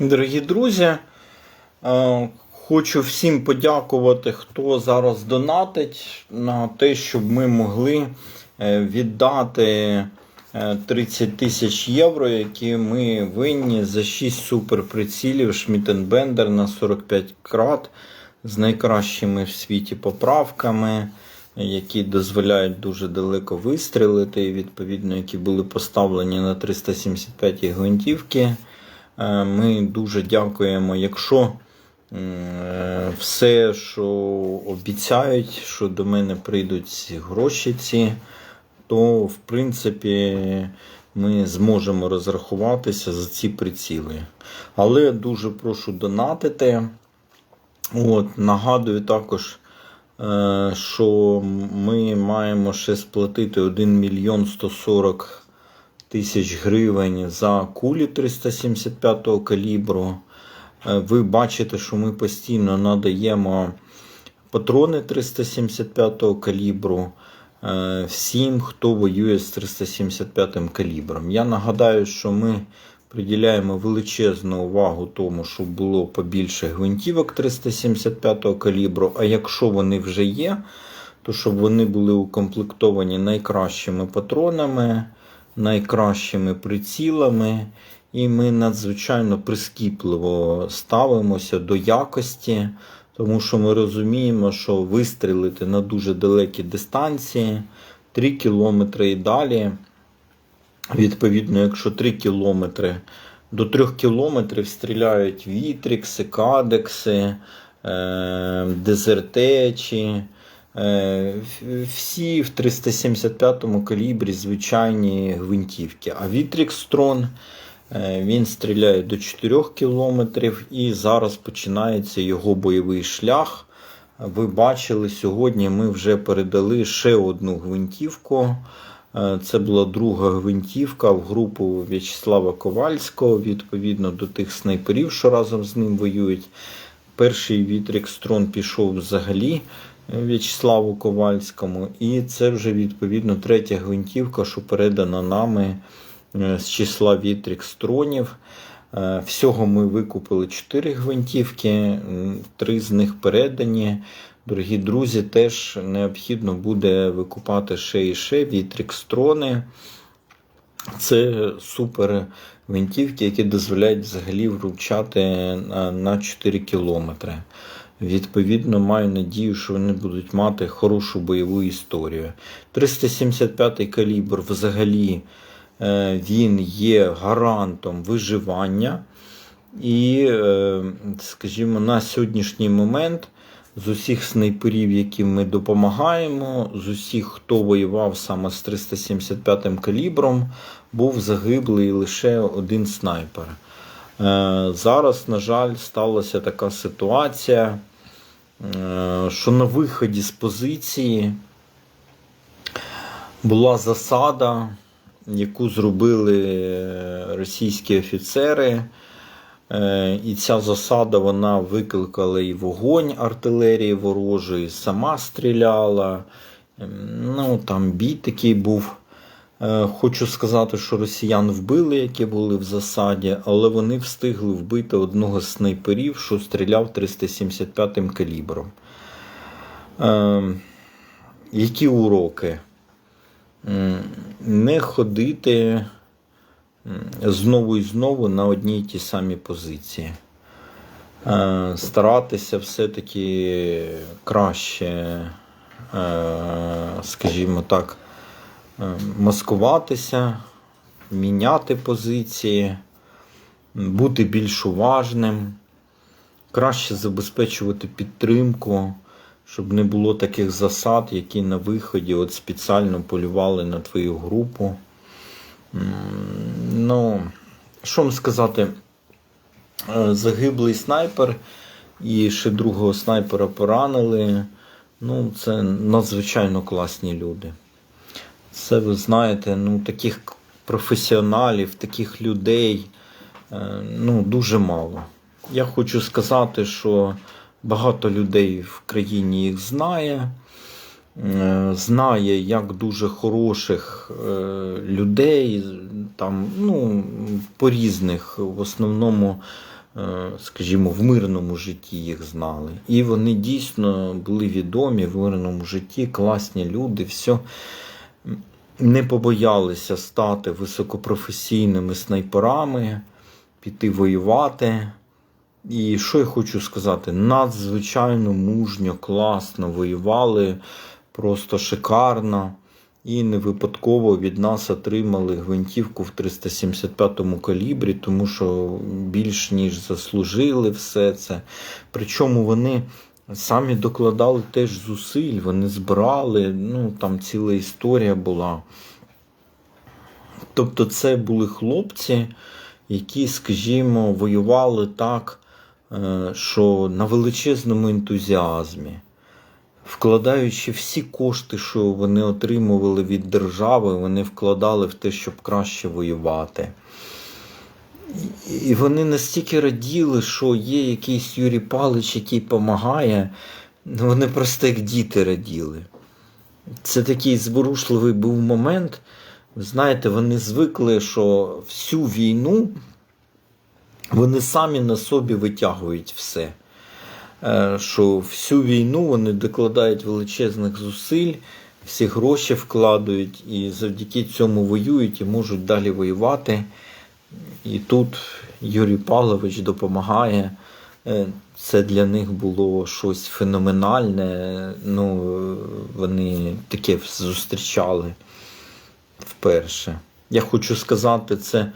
Дорогі друзі, е, хочу всім подякувати, хто зараз донатить на те, щоб ми могли е, віддати е, 30 тисяч євро, які ми винні за 6 суперприцілів Шмітенбендер на 45 крат з найкращими в світі поправками, які дозволяють дуже далеко вистрілити, відповідно, які були поставлені на 375 гвинтівки. Е, Ми дуже дякуємо. Якщо е, все, що обіцяють, що до мене прийдуть гроші ці, то в принципі ми зможемо розрахуватися за ці приціли. Але дуже прошу донатити. От, нагадую також, е, що ми маємо ще сплатити 1 мільйон 140 тисяч гривень за кулі 375 калібру. Е, Ви бачите, що ми постійно надаємо патрони 375 калібру е, всім, хто воює з 375 калібром. Я нагадаю, що ми приділяємо величезну увагу тому, щоб було побільше гвинтівок 375 калібру. А якщо вони вже є, то щоб вони були укомплектовані найкращими патронами, найкращими прицілами. І ми надзвичайно прискіпливо ставимося до якості, тому що ми розуміємо, що вистрілити на дуже далекі дистанції 3 кілометри і далі. Відповідно, якщо 3 кілометри до 3 кілометрів стріляють вітрікси, кадекси, е, дезертечі. Е, всі в 375-му калібрі звичайні гвинтівки. А Вітрікс Трон е, він стріляє до 4 кілометрів і зараз починається його бойовий шлях. Ви бачили, сьогодні ми вже передали ще одну гвинтівку. Е, Це була друга гвинтівка в групу В'ячеслава Ковальського, відповідно до тих снайперів, що разом з ним воюють. Перший Вітрікс Трон пішов взагалі В'ячеславу Ковальському, і це вже відповідно третя гвинтівка, що передана нами е, з числа Вітрікс Тронів. Е, Всього ми викупили 4 гвинтівки, м, три з них передані. Дорогі друзі, теж необхідно буде викупати ще і ще вітрікстрони. Це супер гвинтівки, які дозволяють взагалі вручати на, на 4 кілометри. Відповідно, маю надію, що вони будуть мати хорошу бойову історію. 375 калібр взагалі е, він є гарантом виживання. І, е, скажімо, на сьогоднішній момент з усіх снайперів, яким ми допомагаємо, з усіх, хто воював саме з 375 калібром, був загиблий лише один снайпер. Е, Зараз, на жаль, сталася така ситуація, що на виході з позиції була засада, яку зробили е, російські офіцери. Е, І ця засада вона викликала і вогонь артилерії ворожої, сама стріляла. Ем, Ну, там бій такий був. Е, Хочу сказати, що росіян вбили, які були в засаді, але вони встигли вбити одного з снайперів, що стріляв 375 калібром. Е, Які уроки? Не ходити знову і знову на одній і ті самі позиції. Е, Старатися все-таки краще, скажімо так, маскуватися, міняти позиції, бути більш уважним, краще забезпечувати підтримку, щоб не було таких засад, які на виході от спеціально полювали на твою групу. Ну, що вам сказати, Е, загиблий снайпер і ще другого снайпера поранили. Ну, це надзвичайно класні люди. Це ви знаєте, ну, таких професіоналів, таких людей е, ну, дуже мало. Я хочу сказати, що багато людей в країні їх знає. Е, Знає, як дуже хороших е, людей, там, ну, по різних, в основному скажімо, в мирному житті їх знали. І вони дійсно були відомі в мирному житті, класні люди, все. Не побоялися стати високопрофесійними снайперами, піти воювати. І що я хочу сказати? Надзвичайно мужньо, класно воювали, просто шикарно. І не випадково від нас отримали гвинтівку в 375-му калібрі, тому що більш ніж заслужили все це. Причому вони самі докладали теж зусиль, вони збирали, ну там ціла історія була. Тобто, це були хлопці, які, скажімо, воювали так, е, що на величезному ентузіазмі, вкладаючи всі кошти, що вони отримували від держави, вони вкладали в те, щоб краще воювати. І- вони настільки раділи, що є якийсь Юрій Палич, який допомагає. Вони просто як діти раділи. Це такий зворушливий був момент. Знаєте, вони звикли, що всю війну вони самі на собі витягують все. Е, Що всю війну вони докладають величезних зусиль, всі гроші вкладають і завдяки цьому воюють і можуть далі воювати. І тут Юрій Павлович допомагає. Е, Це для них було щось феноменальне. Ну, вони таке зустрічали вперше. Я хочу сказати, це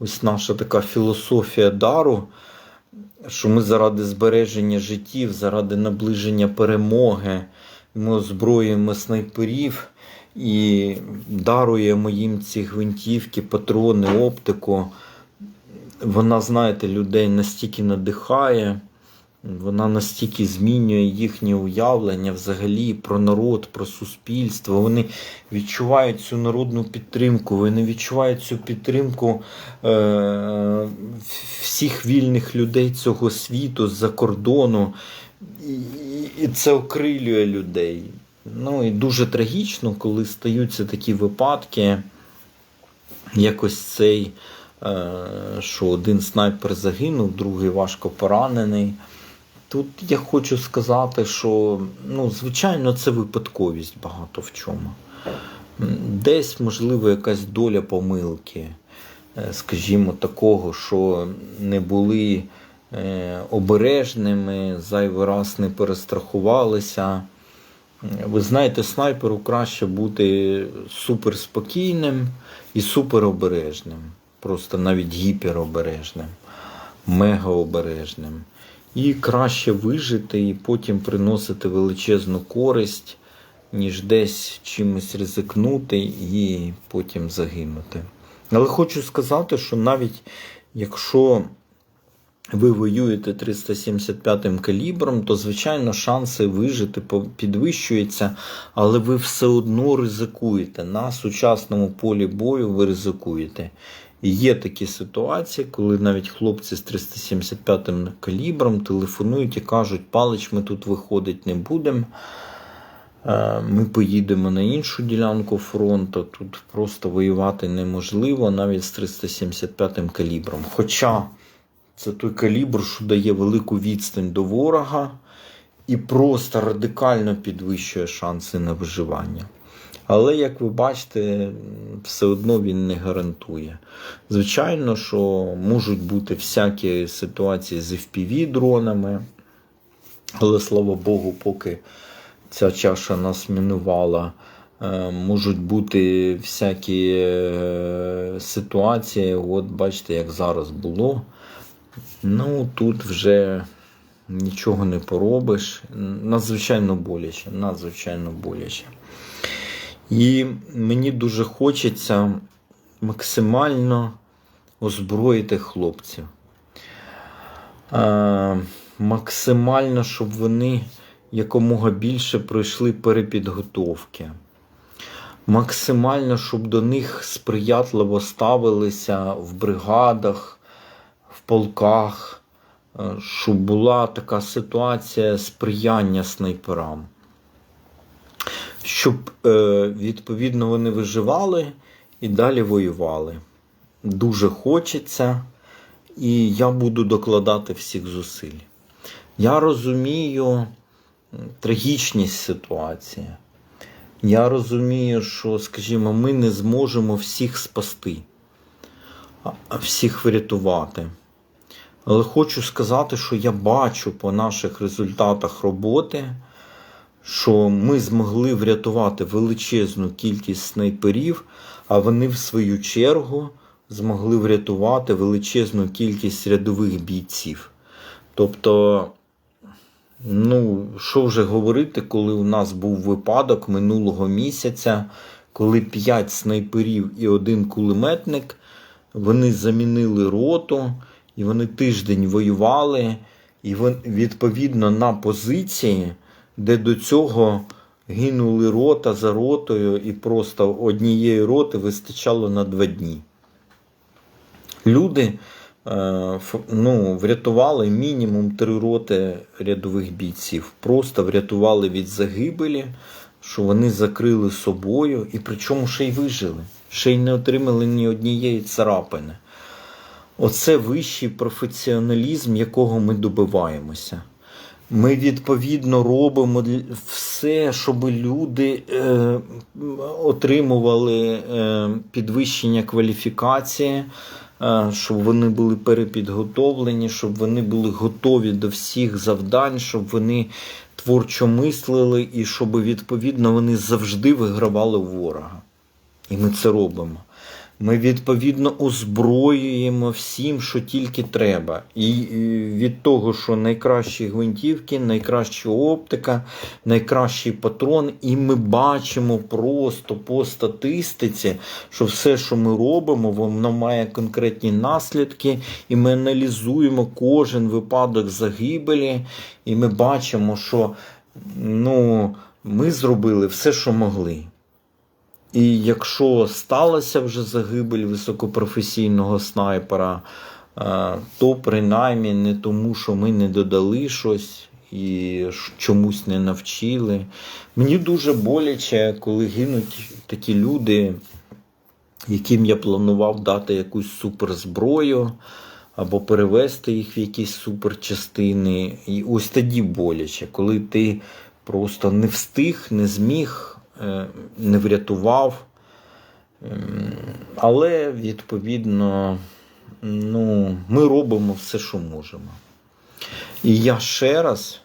ось наша така філософія дару, що ми заради збереження життів, заради наближення перемоги, ми озброюємо снайперів і даруємо їм ці гвинтівки, патрони, оптику. Вона, знаєте, людей настільки надихає. Вона настільки змінює їхнє уявлення взагалі про народ, про суспільство. Вони відчувають цю народну підтримку, вони відчувають цю підтримку е- всіх вільних людей цього світу з-за кордону. І, і- це окрилює людей. Ну і дуже трагічно, коли стаються такі випадки, якось цей, е- що один снайпер загинув, другий важко поранений. Тут я хочу сказати, що ну, звичайно, це випадковість багато в чому. Десь, можливо, якась доля помилки, е, скажімо, такого, що не були е, обережними, зайвий раз не перестрахувалися. Ви знаєте, снайперу краще бути суперспокійним і суперобережним. Просто навіть гіперобережним, мегаобережним. І краще вижити і потім приносити величезну користь, ніж десь чимось ризикнути і потім загинути. Але хочу сказати, що навіть якщо ви воюєте 375 калібром, то, звичайно, шанси вижити підвищуються, але ви все одно ризикуєте. На сучасному полі бою ви ризикуєте. Є такі ситуації, коли навіть хлопці з 375 калібром телефонують і кажуть, палич, ми тут виходити не будемо. Е, Ми поїдемо на іншу ділянку фронту. Тут просто воювати неможливо навіть з 375 калібром. Хоча це той калібр, що дає велику відстань до ворога і просто радикально підвищує шанси на виживання. Але, як ви бачите, все одно він не гарантує. Звичайно, що можуть бути всякі ситуації з FPV-дронами, але слава Богу, поки ця чаша нас мінувала. Е, Можуть бути всякі е, ситуації, от бачите, як зараз було. Ну, тут вже нічого не поробиш. Надзвичайно боляче, надзвичайно боляче. І мені дуже хочеться максимально озброїти хлопців. Е, максимально, щоб вони якомога більше пройшли перепідготовки. Максимально, щоб до них сприятливо ставилися в бригадах, полках, е, щоб була така ситуація сприяння снайперам. Щоб е, відповідно вони виживали і далі воювали. Дуже хочеться. і я буду докладати всіх зусиль. Я розумію трагічність ситуації. Я розумію, що, скажімо, ми не зможемо всіх спасти, всіх врятувати. Але хочу сказати, що я бачу по наших результатах роботи, що ми змогли врятувати величезну кількість снайперів, а вони, в свою чергу, змогли врятувати величезну кількість рядових бійців. Тобто, ну, що вже говорити, коли у нас був випадок минулого місяця, коли 5 снайперів і один кулеметник вони замінили роту, і вони тиждень воювали, і відповідно на позиції, де до цього гинули рота за ротою, і просто однієї роти вистачало на два дні. Люди е, ну, врятували мінімум три роти рядових бійців. Просто врятували від загибелі, що вони закрили собою, і причому ще й вижили, ще й не отримали ні однієї царапини. Оце вищий професіоналізм, якого ми добиваємося. Ми відповідно робимо все, щоб люди е, отримували е, підвищення кваліфікації, е, щоб вони були перепідготовлені, щоб вони були готові до всіх завдань, щоб вони творчо мислили і щоб відповідно вони завжди вигравали ворога. І ми це робимо. Ми відповідно озброюємо всім, що тільки треба. І від того, що найкращі гвинтівки, найкраща оптика, найкращий патрон, і ми бачимо просто по статистиці, що все, що ми робимо, воно має конкретні наслідки, і ми аналізуємо кожен випадок загибелі, і ми бачимо, що ну, ми зробили все, що могли. І якщо сталася вже загибель високопрофесійного снайпера, е, то принаймні не тому, що ми не додали щось і чомусь не навчили. Мені дуже боляче, коли гинуть такі люди, яким я планував дати якусь суперзброю або перевести їх в якісь суперчастини. І ось тоді боляче, коли ти просто не встиг, не зміг, не врятував. Ем, Але відповідно, ну, ми робимо все, що можемо. І я ще раз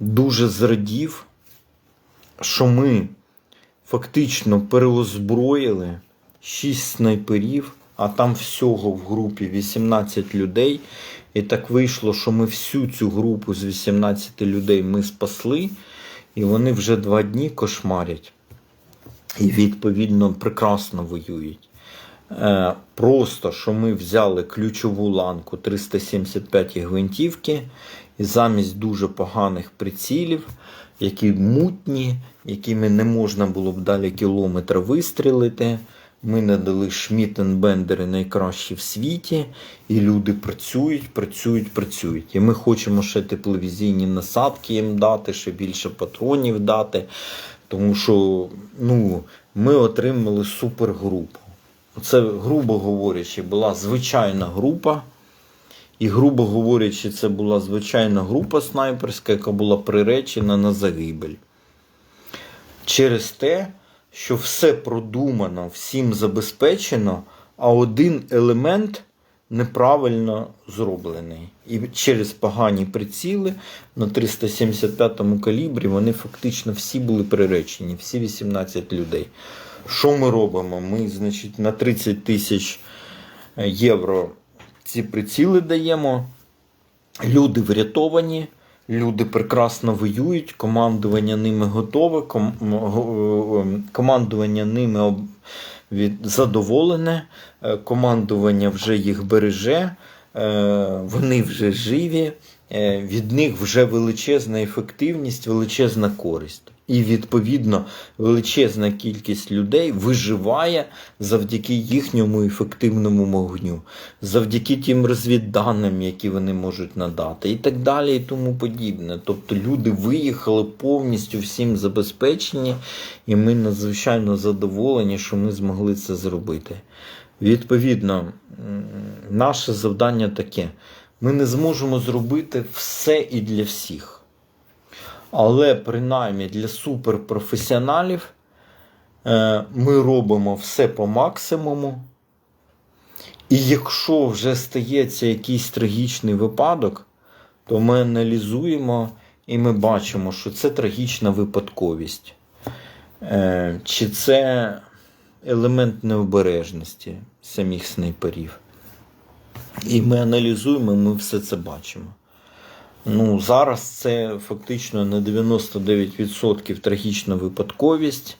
дуже зрадів, що ми фактично переозброїли 6 снайперів, а там всього в групі 18 людей. І так вийшло, що ми всю цю групу з 18 людей ми спасли, і вони вже два дні кошмарять. І відповідно прекрасно воюють. Е, Просто що ми взяли ключову ланку 375 гвинтівки, і замість дуже поганих прицілів, які мутні, якими не можна було б далі кілометра вистрілити. Ми надали Шмітенбендери найкращі в світі, і люди працюють, працюють, працюють. І ми хочемо ще тепловізійні насадки їм дати, ще більше патронів дати. Тому що ну, ми отримали супергрупу. Це, грубо говорячи, була звичайна група. І, грубо говорячи, це була звичайна група снайперська, яка була приречена на загибель. Через те, що все продумано, всім забезпечено, а один елемент неправильно зроблений. І через погані приціли на 375-му калібрі вони фактично всі були приречені, всі 18 людей. Що ми робимо? Ми, значить, на 30 тисяч євро ці приціли даємо. Люди врятовані, люди прекрасно воюють, командування ними готове, ком- го- ем, командування ними від, задоволене, е, командування вже їх береже, е, вони вже живі, е, від них вже величезна ефективність, величезна користь. І відповідно величезна кількість людей виживає завдяки їхньому ефективному вогню, завдяки тим розвідданим, які вони можуть надати, і так далі, і тому подібне. Тобто люди виїхали повністю всім забезпечені, і ми надзвичайно задоволені, що ми змогли це зробити. Відповідно, наше завдання таке: ми не зможемо зробити все і для всіх. Але принаймні для суперпрофесіоналів е, ми робимо все по максимуму. І якщо вже стається якийсь трагічний випадок, то ми аналізуємо і ми бачимо, що це трагічна випадковість. Е, Чи це елемент необережності самих снайперів. І ми аналізуємо, ми все це бачимо. Ну, зараз це фактично на 99% трагічна випадковість.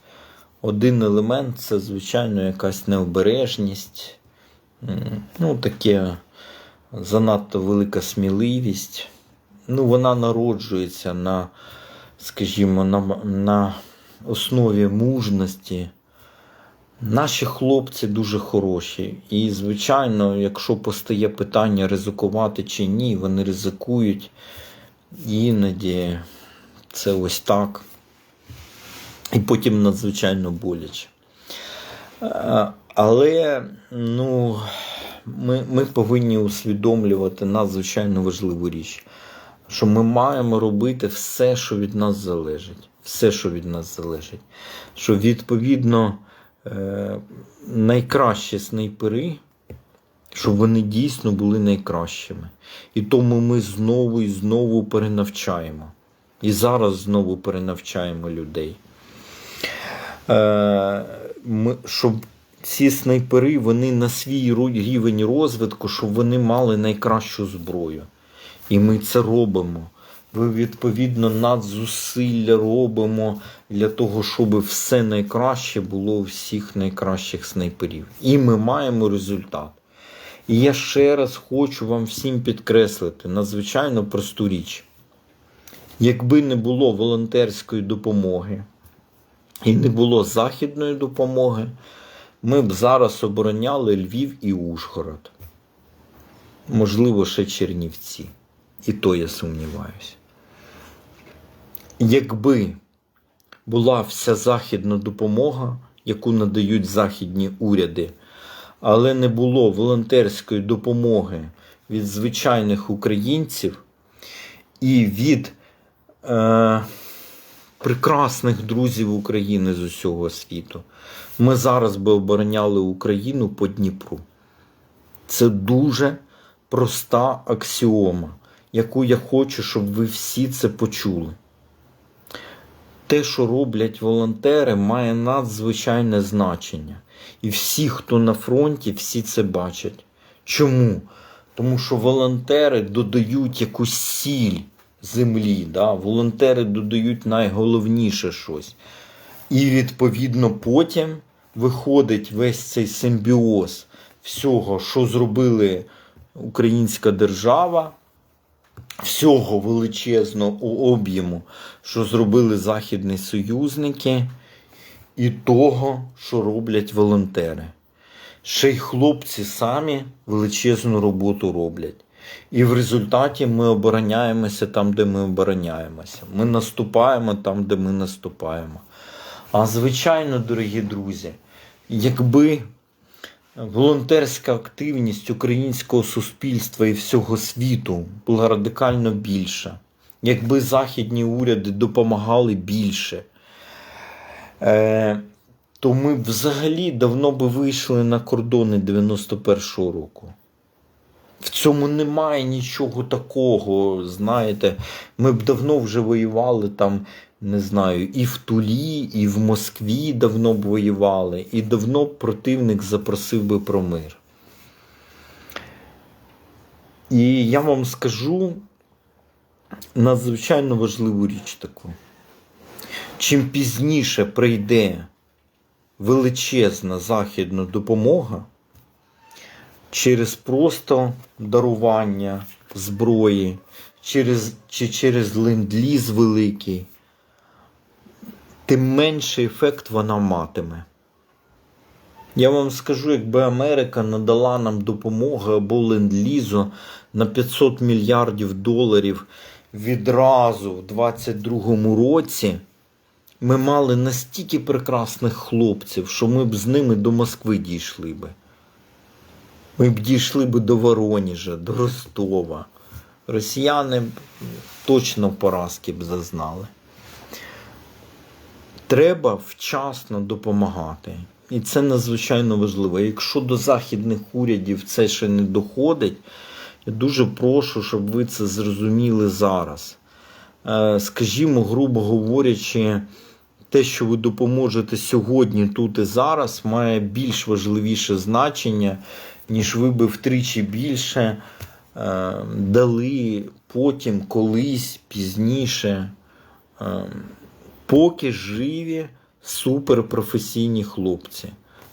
Один елемент це, звичайно, якась необережність, ну, таке занадто велика сміливість. Ну, вона народжується на, скажімо, на, на основі мужності. Наші хлопці дуже хороші. І, звичайно, якщо постає питання ризикувати чи ні, вони ризикують. Іноді це ось так. І потім надзвичайно боляче. Е, Але ну, ми, ми повинні усвідомлювати надзвичайно важливу річ, що ми маємо робити все, що від нас залежить. Все, що від нас залежить. Що відповідно е, найкращі снайпери, щоб вони дійсно були найкращими. І тому ми знову і знову перенавчаємо. І зараз знову перенавчаємо людей. Е, ми, щоб ці снайпери вони на свій рівень розвитку, щоб вони мали найкращу зброю. І ми це робимо. Відповідно надзусилля робимо для того, щоб все найкраще було у всіх найкращих снайперів. І ми маємо результат. І я ще раз хочу вам всім підкреслити надзвичайно просту річ. Якби не було волонтерської допомоги і не було західної допомоги, ми б зараз обороняли Львів і Ужгород. Можливо, ще Чернівці. І то я сумніваюся. Якби була вся західна допомога, яку надають західні уряди, але не було волонтерської допомоги від звичайних українців і від е, прекрасних друзів України з усього світу, ми зараз би обороняли Україну по Дніпру. Це дуже проста аксіома, яку я хочу, щоб ви всі це почули. Те, що роблять волонтери, має надзвичайне значення. І всі, хто на фронті, всі це бачать. Чому? Тому що волонтери додають якусь сіль землі. Да? Волонтери додають найголовніше щось. І відповідно потім виходить весь цей симбіоз всього, що зробили українська держава, всього величезного об'єму, що зробили західні союзники, і того, що роблять волонтери. Ще й хлопці самі величезну роботу роблять. І в результаті ми обороняємося там, де ми обороняємося. Ми наступаємо там, де ми наступаємо. А звичайно, дорогі друзі, якби волонтерська активність українського суспільства і всього світу була радикально більша, якби західні уряди допомагали більше, е, то ми взагалі давно би вийшли на кордони 91-го року. В цьому немає нічого такого, знаєте. Ми б давно вже воювали там, не знаю, і в Тулі, і в Москві давно б воювали, і давно б противник запросив би про мир. І я вам скажу надзвичайно важливу річ таку. Чим пізніше прийде величезна західна допомога, через просто дарування зброї, через, чи через ленд-ліз великий, тим менший ефект вона матиме. Я вам скажу, якби Америка надала нам допомогу або ленд-лізу на 500 мільярдів доларів відразу в 22-му році, ми мали настільки прекрасних хлопців, що ми б з ними до Москви дійшли би. Ми б дійшли б до Вороніжа, до Ростова. Росіяни точно поразки б зазнали. Треба вчасно допомагати. І це надзвичайно важливо. Якщо до західних урядів це ще не доходить, я дуже прошу, щоб ви це зрозуміли зараз. Е, Скажімо, грубо говорячи, те, що ви допоможете сьогодні, тут і зараз, має більш важливіше значення, ніж ви би втричі більше е, дали потім, колись, пізніше. Е, поки живі суперпрофесійні хлопці.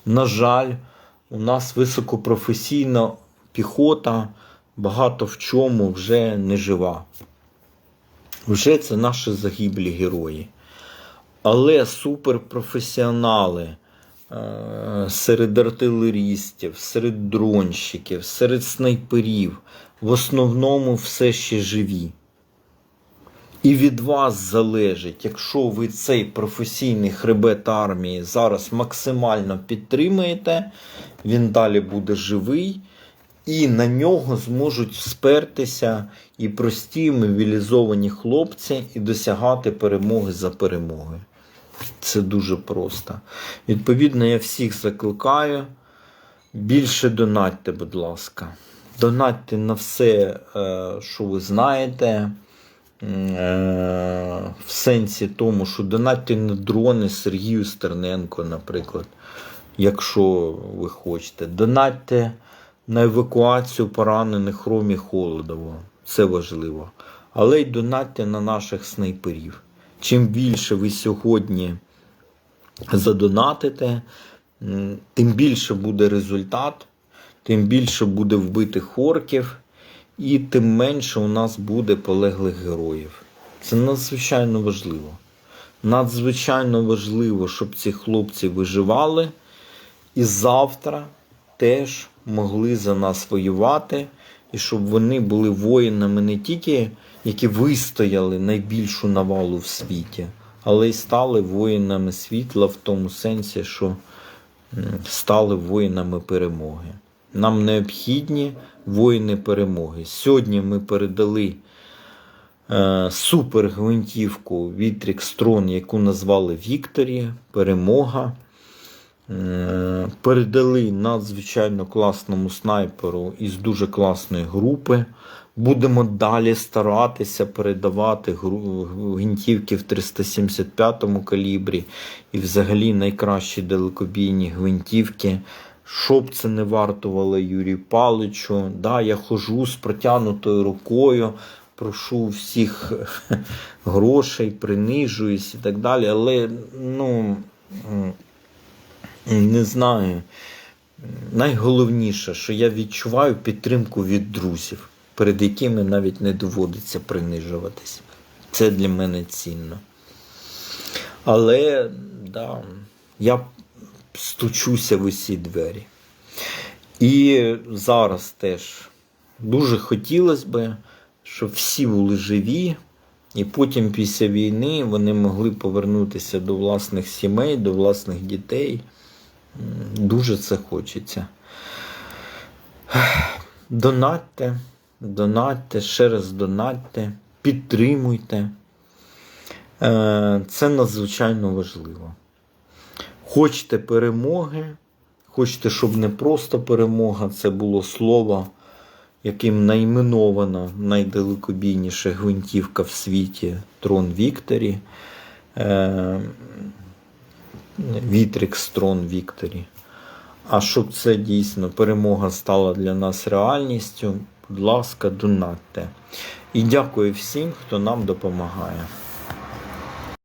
На жаль, у нас високопрофесійна піхота багато в чому вже не жива. Вже це наші загиблі герої. Але суперпрофесіонали серед артилерістів, серед дронщиків, серед снайперів в основному все ще живі. І від вас залежить, якщо ви цей професійний хребет армії зараз максимально підтримаєте, він далі буде живий, і на нього зможуть спертися і прості мобілізовані хлопці і досягати перемоги за перемогою. Це дуже просто. Відповідно, я всіх закликаю. Більше донатьте, будь ласка. Донатьте на все, е, що ви знаєте. Е, В сенсі тому, що донатьте на дрони Сергію Стерненко, наприклад, якщо ви хочете. Донатьте на евакуацію поранених Ромі Холодово. Це важливо. Але й донатьте на наших снайперів. Чим більше ви сьогодні задонатите, тим більше буде результат, тим більше буде вбитих орків, і тим менше у нас буде полеглих героїв. Це надзвичайно важливо. Надзвичайно важливо, щоб ці хлопці виживали і завтра теж могли за нас воювати, і щоб вони були воїнами не тільки, які вистояли найбільшу навалу в світі, але й стали воїнами світла в тому сенсі, що стали воїнами перемоги. Нам необхідні воїни перемоги. Сьогодні ми передали е, супергвинтівку Вітрікс Трон, яку назвали Вікторі, Перемога. Е, Передали надзвичайно класному снайперу із дуже класної групи. Будемо далі старатися передавати гвинтівки в 375 калібрі і взагалі найкращі далекобійні гвинтівки. Щоб це не вартувало Юрію Паличу. Да, я хожу з протягнутою рукою, прошу всіх грошей, принижуюсь і так далі. Але ну, не знаю. Найголовніше, що я відчуваю підтримку від друзів, перед якими навіть не доводиться принижуватись. Це для мене цінно. Але да, я стучуся в усі двері. І зараз теж дуже хотілося б, щоб всі були живі, і потім після війни вони могли повернутися до власних сімей, до власних дітей. Дуже це хочеться. Донатьте, донатьте, ще раз донатьте, підтримуйте. Е, Це надзвичайно важливо. Хочете перемоги, хочете, щоб не просто перемога, це було слово, яким найменована найдалекобійніша гвинтівка в світі Трон Вікторі. Е, Вітрікс Трон Вікторі. А щоб це дійсно перемога стала для нас реальністю, будь ласка, донатьте. І дякую всім, хто нам допомагає.